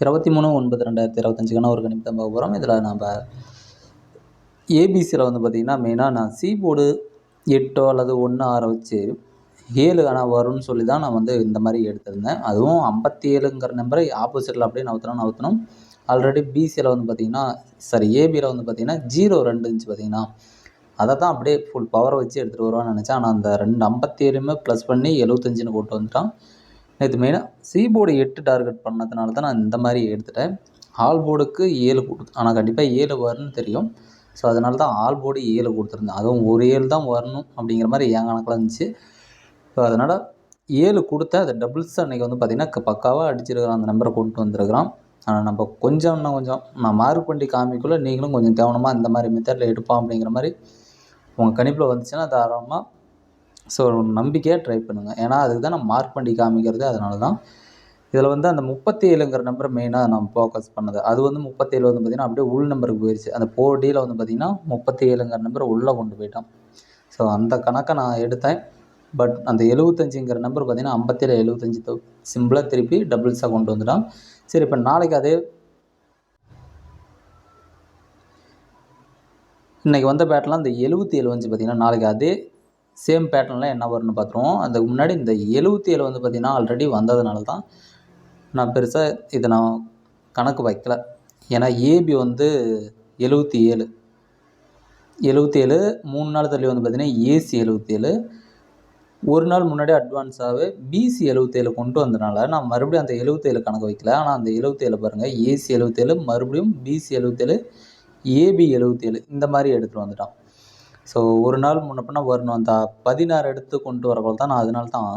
இருபத்தி மூணு ஒன்பது ரெண்டாயிரத்தி இருபத்தஞ்சுக்கான ஒரு கணிப்பு தான் பார்க்க போகிறோம் இதில் நம்ம ஏபிசியில் வந்து பார்த்திங்கன்னா மெயினாக நான் சி போர்டு எட்டோ அல்லது ஒன்று ஆறை வச்சு ஏழு ஆனால் வரும்னு சொல்லி தான் நான் வந்து இந்த மாதிரி எடுத்திருந்தேன். அதுவும் ஐம்பத்தி ஏழுங்கிற நம்பரை ஆப்போசிட்டில் அப்படியே நவுத்தணும் நவுத்தணும் ஆல்ரெடி பிசியில் வந்து பார்த்திங்கன்னா சாரி ஏபியில் வந்து பார்த்திங்கன்னா ஜீரோ ரெண்டு இருந்துச்சு பார்த்திங்கன்னா அதை தான் அப்படியே ஃபுல் பவரை வச்சு எடுத்துகிட்டு வருவான்னு நினச்சேன். ஆனால் அந்த ரெண்டு ஐம்பத்தி ஏழுமே ப்ளஸ் பண்ணி எழுபத்தஞ்சுன்னு கொண்டு வந்துட்டான். நேற்று மெயினாக சி போர்டு எட்டு டார்கெட் பண்ணதுனால தான் நான் இந்த மாதிரி எடுத்துட்டேன். ஆல் போர்டுக்கு ஏழு கொடுத்து ஆனால் கண்டிப்பாக ஏழு வரும்னு தெரியும். ஸோ அதனால தான் ஆல் போர்டு ஏழு கொடுத்துருந்தேன். அதுவும் ஒரு ஏழு தான் வரணும் அப்படிங்கிற மாதிரி என் கணக்கில் இருந்துச்சு. ஸோ அதனால் ஏழு கொடுத்தா அது டபுள்ஸ் அன்றைக்கி வந்து பார்த்திங்கன்னா பக்காவாக அடிச்சிருக்கிறான். அந்த நம்பரை கொண்டு வந்திருக்கிறான். ஆனால் நம்ம கொஞ்சம் இன்னும் கொஞ்சம் நான் மார்க் பண்ணி காமிக்குள்ளே நீங்களும் கொஞ்சம் கவனமாக இந்த மாதிரி மெத்தடில் எடுப்பான் அப்படிங்கிற மாதிரி உங்கள் கணிப்பில் வந்துச்சுன்னா தாராளமாக ஸோ நம்பிக்கையாக ட்ரை பண்ணுங்கள் ஏன்னா அதுக்கு தான் நான் மார்க் பண்ணி காமிக்கிறது அதனால தான். இதில் வந்து அந்த முப்பத்தி ஏழுங்கிற நம்பர் மெயினாக நான் ஃபோக்கஸ் பண்ணது. அது வந்து முப்பத்தேழு வந்து பார்த்திங்கன்னா அப்படியே உள் நம்பருக்கு போயிடுச்சு அந்த ஃபோர் டியில் வந்து பார்த்திங்கன்னா முப்பத்தி ஏழுங்கிற நம்பரை உள்ளே கொண்டு போயிட்டான். ஸோ அந்த கணக்கை நான் எடுத்தேன். பட் அந்த எழுபத்தஞ்சுங்கிற நம்பர் பார்த்திங்கன்னா ஐம்பத்தேழு எழுபத்தஞ்சி சிம்பிளாக திருப்பி டபுள்ஸாக கொண்டு வந்துட்டான். சரி இப்போ நாளைக்கு அதே இன்றைக்கி வந்த பேட்டெலாம் இந்த எழுபத்தி ஏழு வந்து பார்த்திங்கன்னா நாளைக்கு அதே சேம் பேட்டர்னில் என்ன வரும்னு பார்த்துருவோம். அதுக்கு முன்னாடி இந்த எழுபத்தி ஏழு வந்து பார்த்திங்கன்னா ஆல்ரெடி வந்ததுனால தான் நான் பெருசாக இதை நான் கணக்கு வைக்கல. ஏன்னா ஏபி வந்து எழுபத்தி ஏழு. எழுபத்தி ஏழு மூணு நாள் தள்ளி வந்து பார்த்திங்கன்னா ஏசி எழுபத்தி ஏழு. ஒரு நாள் முன்னாடி அட்வான்ஸாகவே பிசி எழுபத்தேழு கொண்டு வந்தனால நான் மறுபடியும் அந்த எழுபத்தேழு கணக்கு வைக்கல. ஆனால் அந்த எழுபத்தேழு பாருங்கள் ஏசி எழுபத்தேழு மறுபடியும் பிசி எழுபத்தேழு ஏபி எழுபத்தேழு இந்த மாதிரி எடுத்துகிட்டு வந்துட்டான். ஸோ ஒரு நாள் முன்னப்பின்னா வரணும். அந்த பதினாறு எடுத்து கொண்டு வரப்போ தான் நான் அதனால தான்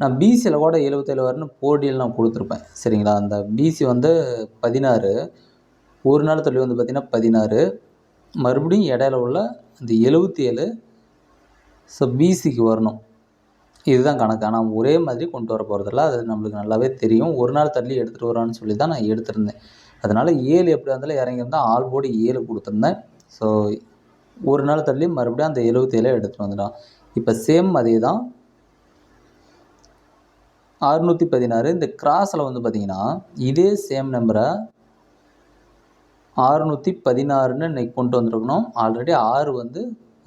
நான் பிசியில் கூட எழுபத்தேழு வரணும் போடியில் நான் கொடுத்துருப்பேன். சரிங்களா? அந்த பிசி வந்து பதினாறு. ஒரு நாள் தள்ளி வந்து பார்த்திங்கன்னா பதினாறு. மறுபடியும் இடையில உள்ள இந்த எழுபத்தி ஏழு ஸோ பிசிக்கு வரணும். இதுதான் கணக்கு. ஆனால் ஒரே மாதிரி கொண்டு வர போகிறதில்ல அது நம்மளுக்கு நல்லாவே தெரியும். ஒரு நாள் தள்ளி எடுத்துகிட்டு வரான்னு சொல்லி தான் நான் எடுத்திருந்தேன். அதனால் ஏழு எப்படி இருந்தாலும் இறங்கியிருந்தால் ஆல் போர்டு ஏழு கொடுத்துருந்தேன். ஸோ ஒரு நாள் தள்ளி மறுபடியும் அந்த எழுபத்தேழை எடுத்துகிட்டு வந்துட்டான். இப்போ சேம் அதே தான் அறுநூற்றி பதினாறு இந்த கிராஸில் வந்து பார்த்திங்கன்னா இதே சேம் நம்பரை ஆறுநூற்றி பதினாறுன்னு இன்னைக்கு கொண்டு வந்திருக்கணும். ஆல்ரெடி ஆறு வந்து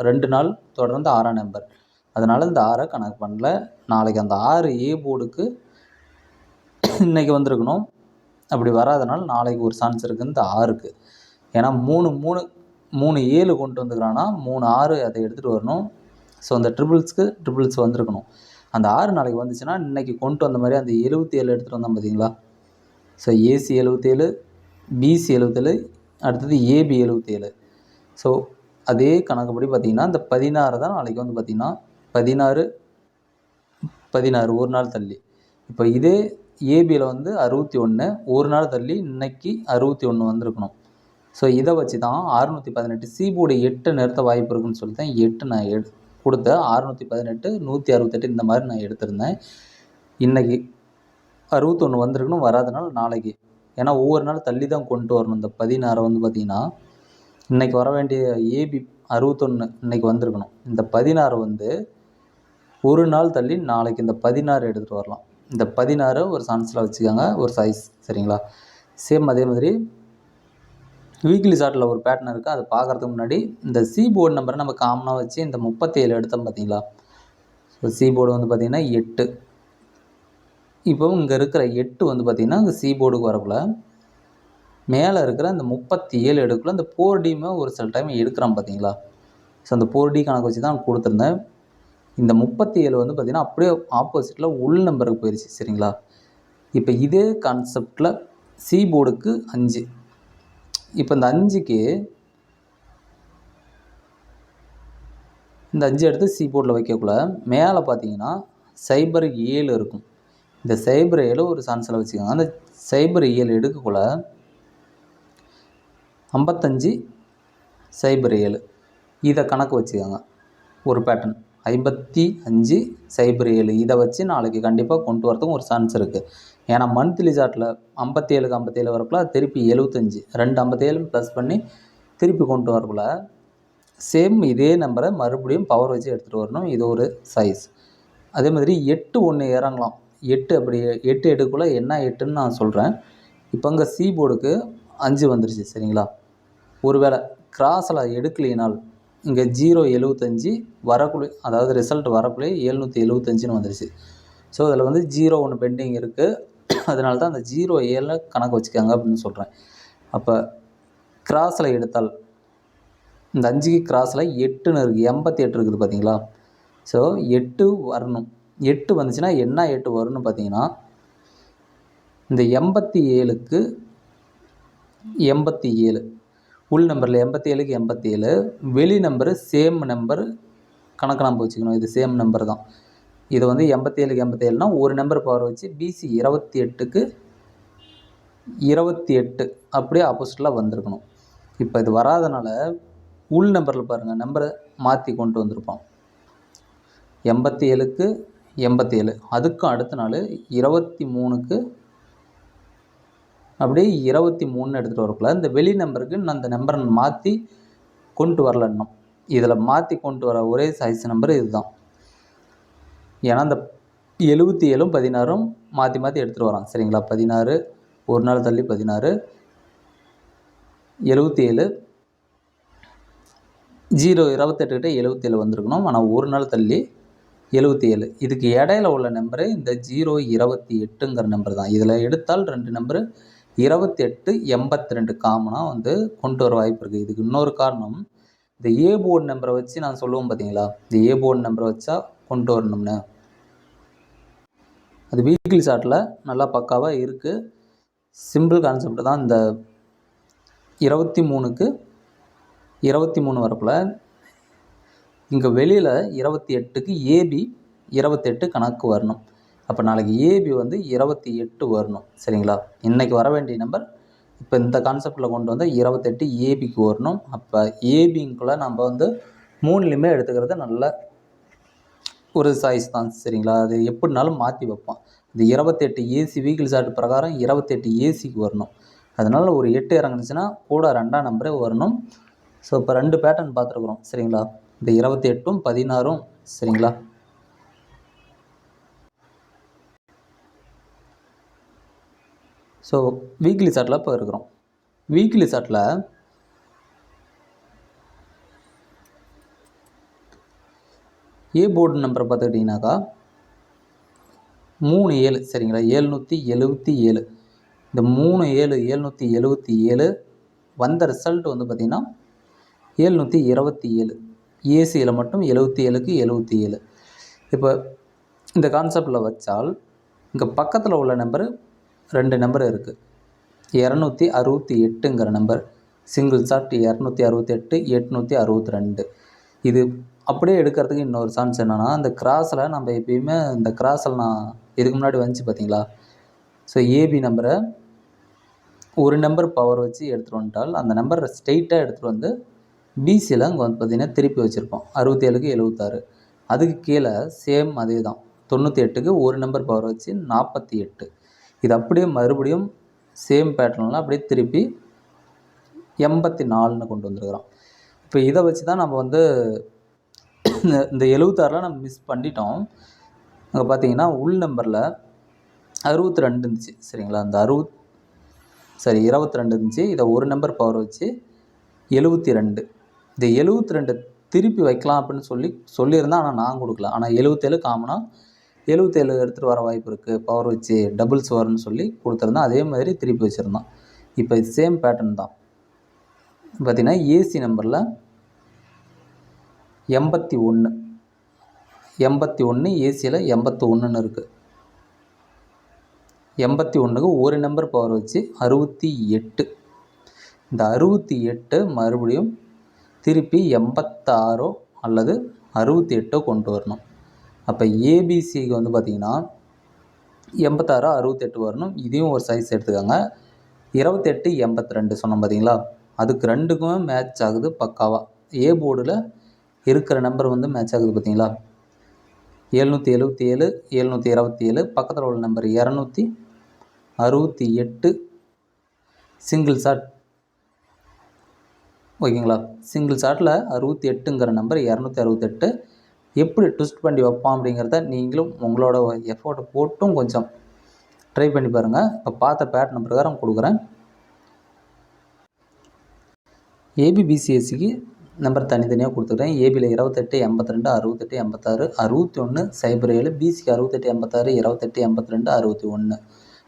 ரெண்டு நாள் தொடர்ந்து ஆறாம் நம்பர் அதனால் இந்த ஆறை கணக்கு பண்ணல. நாளைக்கு அந்த ஆறு ஏ போர்டுக்கு இன்றைக்கி வந்திருக்கணும். அப்படி வராதனால நாளைக்கு ஒரு சான்ஸ் இருக்குது இந்த ஆறுக்கு. ஏன்னா மூணு மூணு மூணு ஏழு கொண்டு வந்துக்கிறான்னா மூணு ஆறு அதை எடுத்துகிட்டு வரணும். ஸோ அந்த ட்ரிபிள்ஸ்க்கு ட்ரிபிள்ஸ் வந்திருக்கணும். அந்த ஆறு நாளைக்கு வந்துச்சுன்னா இன்றைக்கி கொண்டு வந்த மாதிரி அந்த எழுபத்தி ஏழு எடுத்துகிட்டு வந்தோம் பார்த்தீங்களா ஸோ ஏசி எழுபத்தேழு பிசி எழுபத்தேழு அடுத்தது ஏபி எழுபத்தேழு ஸோ அதே கணக்குப்படி பார்த்திங்கன்னா இந்த பதினாறு தான் நாளைக்கு வந்து பார்த்திங்கன்னா பதினாறு பதினாறு ஒரு நாள் தள்ளி. இப்போ இதே ஏபியில் வந்து அறுபத்தி ஒன்று ஒரு நாள் தள்ளி இன்னைக்கு அறுபத்தி ஒன்று வந்திருக்கணும். ஸோ இதை வச்சு தான் அறுநூற்றி பதினெட்டு சி எட்டு நிறுத்த வாய்ப்பு இருக்குன்னு சொல்லி தான் எட்டு நான் எடு கொடுத்த அறுநூற்றி பதினெட்டு நூற்றி அறுபத்தெட்டு இந்த மாதிரி நான் எடுத்திருந்தேன். இன்றைக்கி அறுபத்தொன்று வந்திருக்கணும் வராதனால நாளைக்கு. ஏன்னா ஒவ்வொரு நாள் தள்ளி தான் கொண்டு வரணும். இந்த பதினாறை வந்து பார்த்திங்கன்னா இன்றைக்கி வர வேண்டிய ஏபி அறுபத்தொன்று இன்றைக்கி வந்திருக்கணும். இந்த பதினாறு வந்து ஒரு நாள் தள்ளி நாளைக்கு இந்த பதினாறு எடுத்துகிட்டு வரலாம். இந்த பதினாறு ஒரு சான்ஸில் வச்சுக்கோங்க ஒரு சைஸ் சரிங்களா? சேம் அதே மாதிரி வீக்லி சார்ட்டில் ஒரு பேட்டர்ன் இருக்குது அதை பார்க்குறதுக்கு முன்னாடி இந்த சி போர்டு நம்பரை நம்ம காமனாக வச்சு இந்த முப்பத்தேழு எடுத்தோம் பார்த்தீங்களா? ஸோ சி போர்டு வந்து பார்த்திங்கன்னா எட்டு. இப்போ இங்கே இருக்கிற எட்டு வந்து பார்த்திங்கன்னா இந்த சி போர்டுக்கு வரக்குள்ள மேலே இருக்கிற அந்த முப்பத்தி ஏழு எடுக்கல அந்த போர் டியுமே ஒரு சில டைம் எடுக்கிறான் பார்த்தீங்களா? ஸோ அந்த போர் டி கணக்கு வச்சு தான் கொடுத்துருந்தேன். இந்த முப்பத்தி ஏழு வந்து பார்த்திங்கன்னா அப்படியே ஆப்போசிட்டில் உள் நம்பருக்கு போயிடுச்சு சரிங்களா? இப்போ இதே கான்செப்டில் சி போர்டுக்கு அஞ்சு. இப்போ இந்த அஞ்சுக்கு இந்த அஞ்சு எடுத்து சி போர்டில் வைக்கக்குள்ள மேலே பார்த்தீங்கன்னா சைபர் ஏழு இருக்கும். இந்த சைபர் ஏழு ஒரு சான்ஸில் வச்சுக்கோங்க. அந்த சைபர் ஏழு எடுக்கக்குள்ள ஐம்பத்தஞ்சு சைபர் ஏழு. இதை கணக்கு வச்சுக்கோங்க. ஒரு பேட்டர்ன் ஐம்பத்தி அஞ்சு சைபர் ஏழு. இதை வச்சு நாளைக்கு கண்டிப்பாக கொண்டு வரதுக்கும் ஒரு சான்ஸ் இருக்குது ஏன்னா மந்த்லி சார்ட்டில் ஐம்பத்தேழுக்கு ஐம்பத்தேழு வரக்குள்ள திருப்பி எழுபத்தஞ்சி ரெண்டு ஐம்பத்தேழு ப்ளஸ் பண்ணி திருப்பி கொண்டு வரக்குள்ள சேம் இதே நம்பரை மறுபடியும் பவர் வச்சு எடுத்துகிட்டு வரணும். இது ஒரு சைஸ் அதே மாதிரி எட்டு ஒன்று இறங்கலாம். எட்டு அப்படி எட்டு எடுக்குள்ளே என்ன எட்டுன்னு நான் சொல்கிறேன் இப்போ அங்கே சி போர்டுக்கு அஞ்சு வந்துருச்சு சரிங்களா? ஒருவேளை கிராஸில் எடுக்கலினால் இங்கே ஜீரோ எழுபத்தஞ்சி வரக்குள்ளே அதாவது ரிசல்ட் வரக்குள்ளே ஏழ்நூற்றி எழுபத்தஞ்சின்னு வந்துருச்சு. ஸோ அதில் வந்து ஜீரோ ஒன்று பெண்டிங் இருக்குது அதனால தான் அந்த ஜீரோ ஏழில் கணக்கு வச்சுக்காங்க அப்படின்னு சொல்கிறேன் அப்போ கிராஸில் எடுத்தால் இந்த அஞ்சுக்கு கிராஸில் எட்டுன்னு இருக்குது எண்பத்தி எட்டு இருக்குது பார்த்தீங்களா ஸோ எட்டு வரணும். எட்டு வந்துச்சுன்னா என்ன எட்டு வரும்னு பார்த்தீங்கன்னா இந்த எண்பத்தி ஏழுக்கு எண்பத்தி ஏழு. உள் நம்பரில் எண்பத்தி ஏழுக்கு எண்பத்தி ஏழு வெளி நம்பரு சேம் நம்பர் கணக்கு நம்ம வச்சுக்கணும். இது சேம் நம்பர் தான். இது வந்து எண்பத்தி ஏழுக்கு எண்பத்தி ஏழுனா ஒரு நம்பர் பவர் வச்சு பிசி இருபத்தி எட்டுக்கு இருபத்தி எட்டு அப்படியே ஆப்போசிட்டில் வந்திருக்கணும். இப்போ இது வராதனால உள் நம்பரில் பாருங்கள் நம்பரை மாற்றி கொண்டு வந்திருப்போம் எண்பத்தி ஏழுக்கு எண்பத்தி ஏழு அதுக்கும் அடுத்த நாள் இருபத்தி மூணுக்கு அப்படியே இருபத்தி மூணுன்னு எடுத்துகிட்டு வரக்குள்ள இந்த வெளி நம்பருக்கு நான் அந்த நம்பரை மாற்றி கொண்டு வரலன்னும் இதில் மாற்றி கொண்டு வர ஒரே சைஸ் நம்பர் இதுதான். ஏன்னா இந்த எழுபத்தி ஏழும் பதினாறும் மாற்றி மாற்றி எடுத்துகிட்டு வரான் சரிங்களா? பதினாறு ஒரு நாள் தள்ளி பதினாறு எழுபத்தி ஏழு ஜீரோ இருபத்தெட்டுக்கிட்ட எழுபத்தேழு வந்திருக்கணும். ஆனால் ஒரு நாள் தள்ளி எழுபத்தி ஏழு. இதுக்கு இடையில உள்ள நம்பரு இந்த ஜீரோ இருபத்தி எட்டுங்கிற நம்பர் தான். இதில் எடுத்தால் ரெண்டு நம்பரு இருபத்தி எட்டு எண்பத்தி ரெண்டு காமனாக வந்து கொண்டு வர வாய்ப்பு இருக்குது இதுக்கு இன்னொரு காரணம் இந்த ஏ போர்டு நம்பரை வச்சு நான் சொல்லுவோம் பார்த்தீங்களா இந்த ஏ போர்டு நம்பரை வச்சா கொண்டு வரணும்னு. அது வீக்லி சார்ட்டில் நல்லா பக்காவாக இருக்குது சிம்பிள் கான்செப்ட் தான் இந்த இருபத்தி மூணுக்கு இருபத்தி மூணு வரப்பில். இங்கே வெளியில் இருபத்தி எட்டுக்கு ஏபி இருபத்தெட்டு கணக்கு வரணும். அப்போ நாளைக்கு ஏபி வந்து இருபத்தி எட்டு வரணும். சரிங்களா? இன்றைக்கி வர வேண்டிய நம்பர் இப்போ இந்த கான்செப்டில் கொண்டு வந்து இருபத்தெட்டு ஏபிக்கு வரணும். அப்போ ஏபிங்குள்ளே நம்ம வந்து மூணுலேயுமே எடுத்துக்கிறது நல்ல ஒரு சைஸ் தான். சரிங்களா? அது எப்படினாலும் மாற்றி வைப்போம். இந்த இருபத்தெட்டு ஏசி வீக்கிள் சார்ட் பிரகாரம் இருபத்தெட்டு ஏசிக்கு வரணும். அதனால் ஒரு எட்டு இறங்குனுச்சுன்னா கூட ரெண்டாம் நம்பரே வரணும். ஸோ இப்போ ரெண்டு பேட்டர்ன் பார்த்துருக்குறோம். சரிங்களா? இந்த இருபத்தி எட்டும் பதினாறும் சரிங்களா? ஸோ வீக்லி சாட்டில் இப்போ இருக்கிறோம். வீக்லி சாட்டில் ஏ போர்டு நம்பரை பார்த்துக்கிட்டிங்கனாக்கா மூணு ஏழு சரிங்களா? ஏழ்நூற்றி எழுபத்தி ஏழு. இந்த மூணு ஏழு ஏழ்நூற்றி எழுபத்தி ஏழு வந்த ரிசல்ட் வந்து பார்த்திங்கன்னா ஏழ்நூற்றி இருபத்தி ஏழு. ஏசியில் மட்டும் எழுபத்தி ஏழுக்கு எழுபத்தி ஏழு. இப்போ இந்த கான்செப்டில் வச்சால் இங்கே பக்கத்தில் உள்ள நம்பரு ரெண்டு நம்பர் இருக்குது இரநூத்தி அறுபத்தி எட்டுங்கிற நம்பர். சிங்கிள் சாட் இரநூத்தி அறுபத்தி எட்டு எட்நூற்றி அறுபத்தி ரெண்டு. இது அப்படியே எடுக்கிறதுக்கு இன்னொரு சான்ஸ் என்னென்னா அந்த கிராஸில் நம்ம எப்பயுமே இந்த கிராஸில் நான் இதுக்கு முன்னாடி வந்துச்சு பார்த்தீங்களா ஸோ ஏபி நம்பரை ஒரு நம்பர் பவர் வச்சு எடுத்துகிட்டு வந்துட்டால் அந்த நம்பரை ஸ்ட்ரெயிட்டாக எடுத்துகிட்டு வந்து பிசியில் அங்கே வந்து பார்த்திங்கன்னா திருப்பி வச்சுருப்போம். அறுபத்தி ஏழுக்கு எழுபத்தாறு அதுக்கு கீழே சேம் அதே தான் தொண்ணூற்றி எட்டுக்கு ஒரு நம்பர் பவர் வச்சு நாற்பத்தி எட்டு. இது அப்படியே மறுபடியும் சேம் பேட்டர்னில் அப்படியே திருப்பி எண்பத்தி நாலுன்னு கொண்டு வந்துருக்குறோம். இப்போ இதை வச்சு தான் நம்ம வந்து இந்த எழுபத்தாறுலாம் நம்ம மிஸ் பண்ணிட்டோம். அங்கே பார்த்தீங்கன்னா உள் நம்பரில் அறுபத்தி ரெண்டு இருந்துச்சு. சரிங்களா? அந்த அறுபத் சரி இருபத்தி ரெண்டு இருந்துச்சு. இதை ஒரு நம்பர் பவர் வச்சு எழுபத்தி ரெண்டு இந்த எழுபத்தி ரெண்டு திருப்பி வைக்கலாம் அப்படின்னு சொல்லி சொல்லியிருந்தேன் ஆனால் நான் கொடுக்கல. ஆனால் எழுபத்தேழு காமனாக எழுபத்தேழு எடுத்துகிட்டு வர வாய்ப்பு இருக்குது பவர் வச்சு டபுள்ஸ் வரும்னு சொல்லி கொடுத்துருந்தோம் அதே மாதிரி திருப்பி வச்சுருந்தான். இப்போ இது சேம் பேட்டர்ன் தான். பார்த்திங்கன்னா ஏசி நம்பரில் எண்பத்தி ஒன்று எண்பத்தி ஒன்று ஏசியில் எண்பத்தி ஒன்றுன்னு இருக்குது எண்பத்தி ஒன்றுக்கு ஒரு நம்பர் பவர் வச்சு அறுபத்தி எட்டு. இந்த அறுபத்தி எட்டு மறுபடியும் திருப்பி எண்பத்தாறோ அல்லது அறுபத்தி எட்டோ கொண்டு வரணும். அப்போ ஏபிசிக்கு வந்து பார்த்திங்கன்னா எண்பத்தாறு அறுபத்தெட்டு வரணும். இதையும் ஒரு சைஸ் எடுத்துக்கோங்க. இருபத்தெட்டு எண்பத்தி ரெண்டு சொன்னோம் பார்த்தீங்களா அதுக்கு ரெண்டுக்குமே மேட்ச் ஆகுது பக்காவாக ஏ போர்டில் இருக்கிற நம்பர் வந்து மேட்ச் ஆகுது பார்த்தீங்களா எழுநூற்றி எழுபத்தி ஏழு எழுநூற்றி இருபத்தி ஏழு பக்கத்தில் உள்ள நம்பர் இரநூத்தி அறுபத்தி எட்டு சிங்கிள் ஷாட் ஓகேங்களா சிங்கிள் ஷாட்டில் அறுபத்தி எட்டுங்கிற நம்பர் இரநூத்தி அறுபத்தெட்டு. எப்படி ட்விஸ்ட் பண்ணி வைப்பான் அப்படிங்கிறத நீங்களும் உங்களோட எஃபோர்ட்டை போட்டும் கொஞ்சம் ட்ரை பண்ணி பாருங்கள் இப்போ பார்த்த பேட்டர்ன் பிரகாரம் கொடுக்குறேன். ஏபிபிசிஎஸ்சிக்கு நம்பர் தனித்தனியாக கொடுத்துக்கிறேன் ஏபியில் இருபத்தெட்டு எண்பத்தி ரெண்டு அறுபத்தெட்டு எண்பத்தாறு அறுபத்தி ஒன்று சைபர் ஏழு பிசிக்கு அறுபத்தெட்டு எண்பத்தாறு இருபத்தெட்டு எண்பத்தி ரெண்டு அறுபத்தி ஒன்று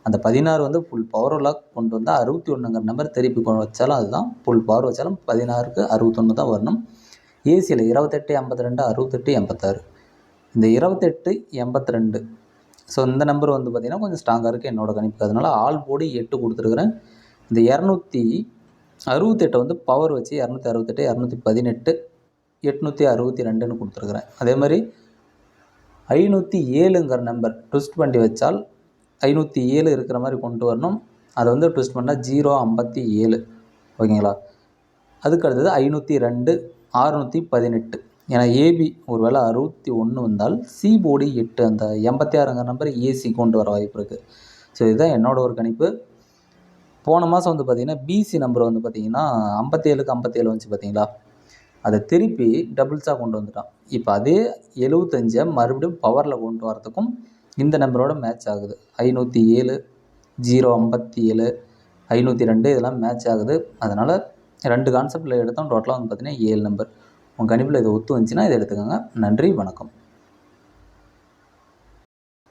அந்த பதினாறு வந்து ஃபுல் பவர்லாம் கொண்டு வந்தால் அறுபத்தி ஒன்றுங்கிற நம்பர் திருப்பி கொண்டு வச்சாலும் அதுதான் ஃபுல் பவர் வச்சாலும் பதினாறுக்கு அறுபத்தொன்று தான் வரணும். ஏசியில் இருபத்தெட்டு ஐம்பத்தி ரெண்டு அறுபத்தெட்டு எண்பத்தாறு. இந்த இருபத்தெட்டு எண்பத்தி ரெண்டு ஸோ இந்த நம்பர் வந்து பார்த்திங்கன்னா கொஞ்சம் ஸ்ட்ராங்காக இருக்குது என்னோடய கணிப்பு அதனால் ஆல் போடி எட்டு கொடுத்துருக்குறேன். இந்த இரநூத்தி அறுபத்தெட்டை வந்து பவர் வச்சு இரநூத்தி அறுபத்தெட்டு இரநூத்தி பதினெட்டு எட்நூற்றி அறுபத்தி ரெண்டுன்னு கொடுத்துருக்குறேன். அதே மாதிரி ஐநூற்றி ஏழுங்கிற நம்பர் ட்விஸ்ட் பண்ணி வச்சால் ஐநூற்றி ஏழு இருக்கிற மாதிரி கொண்டு வரணும். அதை வந்து ட்விஸ்ட் பண்ணால் ஜீரோ ஐம்பத்தி ஏழு. ஓகேங்களா? அதுக்கு அடுத்தது ஐநூற்றி ரெண்டு அறுநூற்றி பதினெட்டு. ஏன்னா ஏபி ஒரு வேளை அறுபத்தி ஒன்று வந்தால் சி போடி எட்டு. அந்த எண்பத்தி ஆறுங்கிற நம்பர் ஏசி கொண்டு வர வாய்ப்பு இருக்குது ஸோ இதுதான் என்னோடய ஒரு கணிப்பு. போன மாதம் வந்து பார்த்திங்கன்னா பிசி நம்பர் வந்து பார்த்திங்கன்னா ஐம்பத்தேழுக்கு ஐம்பத்தேழு வந்துச்சு பார்த்தீங்களா அதை திருப்பி டபுள்ஸாக கொண்டு வந்துட்டான். இப்போ அதே எழுவத்தஞ்சை மறுபடியும் பவரில் கொண்டு வரத்துக்கும் இந்த நம்பரோட மேட்ச் ஆகுது. ஐநூற்றி ஏழு ஜீரோ ஐம்பத்தி ஏழு ஐநூற்றி ரெண்டு இதெல்லாம் மேட்ச் ஆகுது. அதனால் ரெண்டு கான்செப்டில் எடுத்தோம். டோட்டலாக வந்து பார்த்திங்கன்னா ஏழு நம்பர் உங்கள் கணிப்பில் இது ஒத்து வந்துச்சுன்னா இதை எடுத்துக்கோங்க. நன்றி வணக்கம்.